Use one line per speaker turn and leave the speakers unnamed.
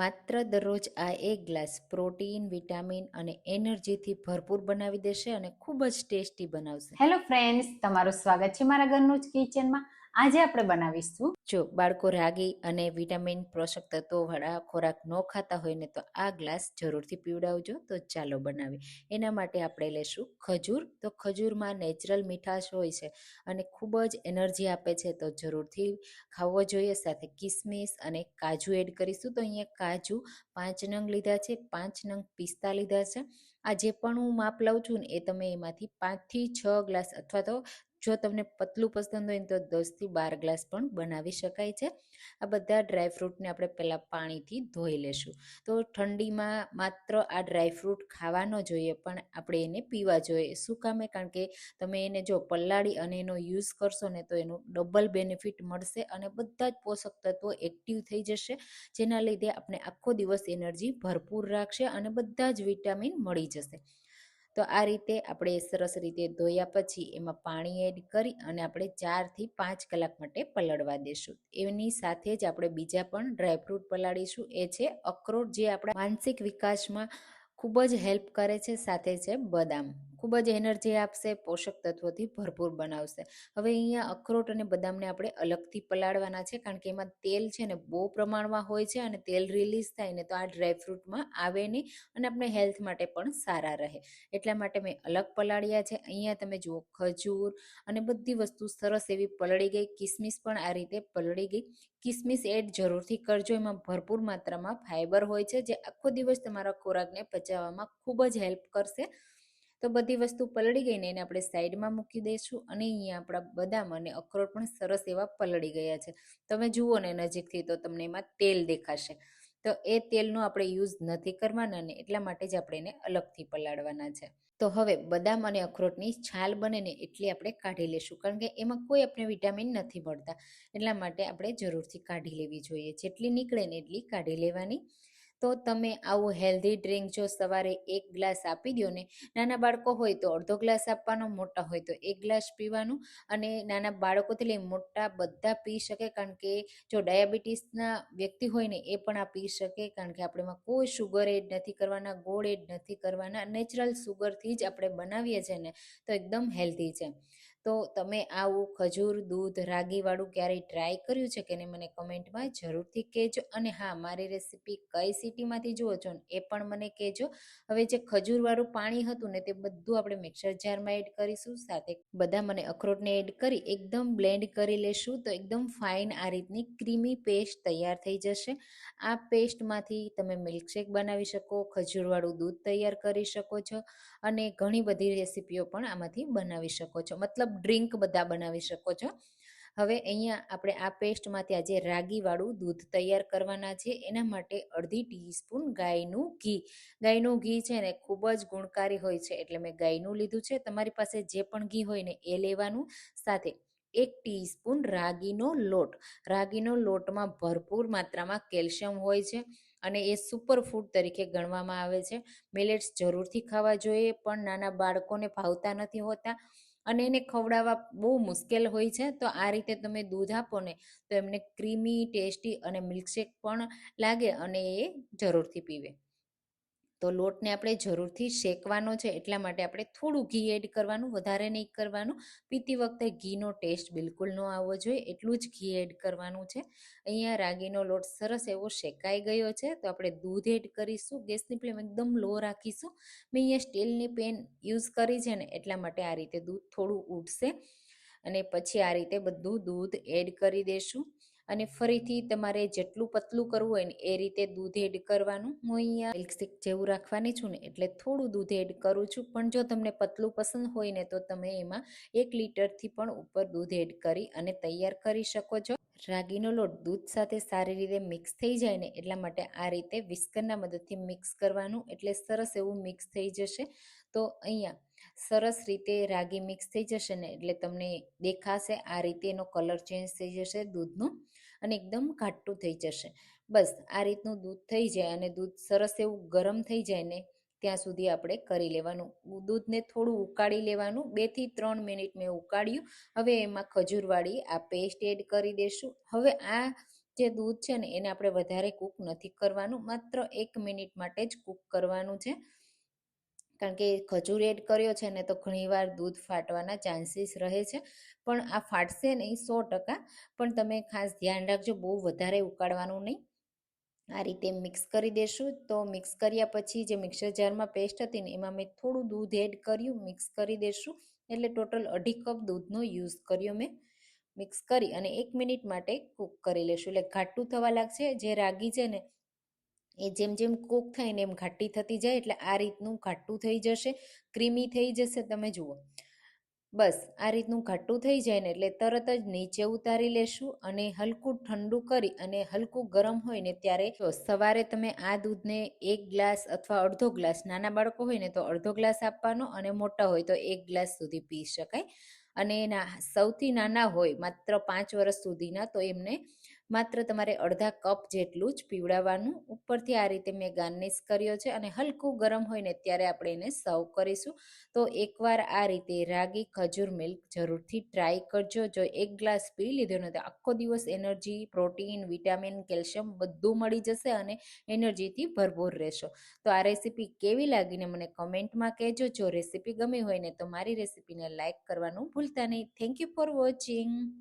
માત્ર દરરોજ આ એક ગ્લાસ પ્રોટીન, વિટામિન અને એનર્જીથી ભરપૂર બનાવી દેશે અને ખૂબ જ ટેસ્ટી બનાવશે.
હેલો ફ્રેન્ડ્સ તમારું સ્વાગત છે મારા ઘરનું જ કિચનમાં આજે આપણે બનાવીશું
જો બાળકો રાગી અને વિટામિન પોષક તત્વોવાળા ખોરાક ન ખાતા હોય ને તો આ ગ્લાસ જરૂરથી પીવડાવજો. તો ચાલો બનાવી એના માટે આપણે લેશું ખજૂર. તો ખજૂરમાં નેચરલ મીઠાશ હોય છે અને ખૂબ જ એનર્જી આપે છે તો જરૂરથી ખાવો જોઈએ. સાથે કિસમિસ અને કાજુ એડ કરીશું. તો અહીંયા કાજુ પાંચ નંગ લીધા છે, પાંચ નંગ પિસ્તા લીધા છે. આ જે પણ હું માપ લઉં છું ને એ તમે એમાંથી પાંચથી છ ગ્લાસ અથવા તો જો તમને પતલું પસંદ હોય તો દસથી બાર ગ્લાસ પણ બનાવી શકાય છે. આ બધા ડ્રાયફ્રૂટને આપણે પહેલાં પાણીથી ધોઈ લેશું. તો ઠંડીમાં માત્ર આ ડ્રાયફ્રૂટ ખાવા ન જોઈએ પણ આપણે એને પીવા જોઈએ. શું કામે? કારણ કે તમે એને જો પલાળી અને એનો યુઝ કરશો ને તો એનું ડબલ બેનિફિટ મળશે અને બધા જ પોષક તત્વો એક્ટિવ થઈ જશે. જેના લીધે આપણે આખો દિવસ એનર્જી ભરપૂર રાખશે અને બધા જ વિટામિન મળી જશે. તો આ રીતે આપણે સરસ રીતે ધોયા પછી એમાં પાણી એડ કરી અને આપણે ચારથી પાંચ કલાક માટે પલળવા દેશું. એની સાથે જ આપણે બીજા પણ ડ્રાયફ્રૂટ પલાળીશું. એ છે અખરોટ જે આપણા માનસિક વિકાસમાં ખૂબ જ હેલ્પ કરે છે, સાથે છે બદામ. ખૂબ જ એનર્જી આપશે, પોષક તત્વોથી ભરપૂર બનાવશે. હવે અહીંયા અખરોટ અને બદામને આપણે અલગથી પલાળવાના છે, કારણ કે એમાં તેલ છે ને બહુ પ્રમાણમાં હોય છે અને તેલ રિલીઝ થાય ને તો આ ડ્રાયફ્રૂટમાં આવે નહીં અને આપણે હેલ્થ માટે પણ સારા રહે. એટલા માટે મેં અલગ પલાળ્યા છે. અહીંયા તમે જુઓ ખજૂર અને બધી વસ્તુ સરસ એવી પલળી ગઈ, કિસમિસ પણ આ રીતે પલળી ગઈ. કિસમિસ એડ જરૂરથી કરજો, એમાં ભરપૂર માત્રામાં ફાઇબર હોય છે, જે આખો દિવસ તમારા ખોરાકને પચાવવામાં ખૂબ જ હેલ્પ કરશે. તો બધી વસ્તુ પલળી ગઈને એને આપણે સાઈડમાં મૂકી દઈશું અને અહીંયા આપણા બદામ અને અખરોટ પણ સરસ એવા પલળી ગયા છે. તમે જુઓ ને નજીકથી તો તમને એમાં તેલ દેખાશે. તો એ તેલનો આપણે યુઝ નથી કરવાના ને એટલા માટે જ આપણે એને અલગથી પલાળવાના છે. તો હવે બદામ અને અખરોટની છાલ બને ને એટલી આપણે કાઢી લેશું કારણ કે એમાં કોઈ આપણે વિટામિન નથી મળતા. એટલા માટે આપણે જરૂરથી કાઢી લેવી જોઈએ. જેટલી નીકળે ને એટલી કાઢી લેવાની. તો તમે આવું હેલ્ધી ડ્રિંક જો સવારે એક ગ્લાસ આપી દો ને, નાના બાળકો હોય તો અડધો ગ્લાસ આપવાનો, મોટા હોય તો એક ગ્લાસ પીવાનું અને નાના બાળકોથી લઈ મોટા બધા પી શકે કારણ કે જો ડાયાબિટીસના વ્યક્તિ હોય ને એ પણ આ પી શકે કારણ કે આપણે એમાં કોઈ શુગર એડ નથી કરવાના, ગોળ એડ નથી કરવાના નેચરલ શુગરથી જ આપણે બનાવીએ છીએ ને, તો એકદમ હેલ્ધી છે. તો તમે આવું ખજૂર, દૂધ, રાગીવાળું ક્યારેય ટ્રાય કર્યું છે કે નહીં મને કમેન્ટમાં જરૂરથી કહેજો. અને હા, મારી રેસીપી કઈ સિટીમાંથી જુઓ છો એ પણ મને કહેજો. હવે જે ખજૂરવાળું પાણી હતું ને તે બધું આપણે મિક્સર જારમાં એડ કરીશું. સાથે બધા મને અખરોટને એડ કરી એકદમ બ્લેન્ડ કરી લેશું તો એકદમ ફાઇન આ રીતની ક્રીમી પેસ્ટ તૈયાર થઈ જશે. આ પેસ્ટમાંથી તમે મિલ્કશેક બનાવી શકો, ખજૂરવાળું દૂધ તૈયાર કરી શકો છો અને ઘણી બધી રેસીપીઓ પણ આમાંથી બનાવી શકો છો. મતલબ ડ્રિંક બધા બનાવી શકો છો. હવે અહીંયા આપણે આ પેસ્ટમાંથી આજે રાગીવાળું દૂધ તૈયાર કરવાના છે. એના માટે અડધી ટીસ્પૂન ગાયનું ઘી. ગાયનું ઘી છે ને ખૂબ જ ગુણકારી હોય છે, એટલે મેં ગાયનું લીધું છે. તમારી પાસે જે પણ ઘી હોય ને એ લેવાનું. સાથે એક ટીસ્પૂન રાગીનો લોટ. રાગીનો લોટમાં ભરપૂર માત્રામાં કેલ્શિયમ હોય છે અને એ સુપર ફૂડ તરીકે ગણવામાં આવે છે. મિલેટ્સ જરૂરથી ખાવા જોઈએ, પણ નાના બાળકોને ભાવતા નથી હોતા. અને એને ખવડાવવા બહુ મુશ્કેલ હોય છે, તો આ રીતે તમે દૂધ આપો ને, તો એમને ક્રીમી, ટેસ્ટી અને મિલ્કશેક પણ લાગે અને એ જરૂરથી પીવે. તો લોટને આપણે જરૂરથી શેકવાનો છે, એટલા માટે આપણે થોડું ઘી એડ કરવાનું, વધારે નહીં કરવાનું. પીતી વખતે ઘીનો ટેસ્ટ બિલકુલ ન આવવો જોઈએ, એટલું જ ઘી એડ કરવાનું છે. અહીંયા રાગીનો લોટ સરસ એવો શેકાઈ ગયો છે, તો આપણે દૂધ એડ કરીશું, ગેસની ફ્લેમ એકદમ લો રાખીશું. મેં અહીંયા સ્ટીલની પેન યુઝ કરી છે ને, એટલા માટે આ રીતે દૂધ થોડું ઉઠશે અને પછી આ રીતે બધું દૂધ એડ કરી દેશું. અને ફરીથી તમારે જેટલું પતલું કરવું હોય ને એ રીતે દૂધ એડ કરવાનું. હું અહીંયા મિલ્કશેક જેવું રાખવાની છું ને એટલે થોડું દૂધ એડ કરું છું. પણ જો તમને પતલું પસંદ હોય ને તો તમે એમાં એક લીટરથી પણ ઉપર દૂધ એડ કરી અને તૈયાર કરી શકો છો. રાગીનો લોટ દૂધ સાથે સારી રીતે મિક્સ થઈ જાય ને એટલા માટે આ રીતે વિસ્કરના મદદથી મિક્સ કરવાનું એટલે સરસ એવું મિક્સ થઈ જશે. તો અહીંયા સરસ રીતે રાગી મિક્સ થઈ જશે ને એટલે તમને દેખાશે આ રીતે એનો કલર ચેન્જ થઈ જશે દૂધનો અને એકદમ ઘાટું થઈ જશે. બસ, આ રીતનું દૂધ થઈ જાય અને દૂધ સરસ એવું ગરમ થઈ જાય ને ત્યાં સુધી આપણે કરી લેવાનું. દૂધને થોડું ઉકાળી લેવાનું બેથી ત્રણ મિનિટ મેં ઉકાળ્યું. હવે એમાં ખજૂરવાળી આ પેસ્ટ એડ કરી દઈશું. હવે આ જે દૂધ છે ને એને આપણે વધારે કૂક નથી કરવાનું, માત્ર એક મિનિટ માટે જ કૂક કરવાનું છે. કારણ કે ખજૂર એડ કર્યો છે ને તો ઘણીવાર દૂધ ફાટવાના ચાન્સીસ રહે છે. પણ આ ફાટશે નહીં સો ટકા, પણ તમે ખાસ ધ્યાન રાખજો, બહુ વધારે ઉકાળવાનું નહીં. આ રીતે મિક્સ કરી દેશું. તો મિક્સ કર્યા પછી જે મિક્સર જારમાં પેસ્ટ હતી ને એમાં મેં થોડું દૂધ એડ કર્યું મિક્સ કરી દેશું. એટલે ટોટલ અઢી કપ દૂધનો યુઝ કર્યો મેં. મિક્સ કરી અને એક મિનિટ માટે કૂક કરી લેશું. એટલે ઘાટું થવા લાગશે. જે રાગી છે ને એ જેમ જેમ કૂક થાય ને એમ ઘાટી થતી જાય એટલે આ રીતનું ઘાટું થઈ જશે ક્રીમી થઈ જશે, તમે જુઓ. બસ, આ રીતનું ઘાટું થઈ જાય ને એટલે તરત જ નીચે ઉતારી લેશું અને હલકું ઠંડુ કરી અને હલકું ગરમ હોય ને ત્યારે સવારે તમે આ દૂધને એક ગ્લાસ અથવા અડધો ગ્લાસ, નાના બાળકો હોય ને તો અડધો ગ્લાસ આપવાનો અને મોટા હોય તો એક ગ્લાસ સુધી પી શકાય. અને એના સૌથી નાના હોય માત્ર પાંચ વર્ષ સુધીના તો એમને માત્ર તમારે અડધા કપ જેટલું જ પીવડાવવાનું. ઉપરથી આ રીતે મેં ગાર્નિશ કર્યો છે અને હલકું ગરમ હોય ને ત્યારે આપણે એને સર્વ કરીશું. તો એકવાર આ રીતે રાગી ખજૂર મિલ્ક જરૂરથી ટ્રાય કરજો. જો એક ગ્લાસ પી લીધો ને તો આખો દિવસ એનર્જી, પ્રોટીન, વિટામિન, કેલ્શિયમ બધું મળી જશે અને એનર્જીથી ભરપૂર રહેશો. તો આ રેસીપી કેવી લાગીને મને કમેન્ટમાં કહેજો. જો રેસીપી ગમી હોય ને તો મારી રેસીપીને લાઇક કરવાનું ભૂલતા નહીં. Thank you for watching.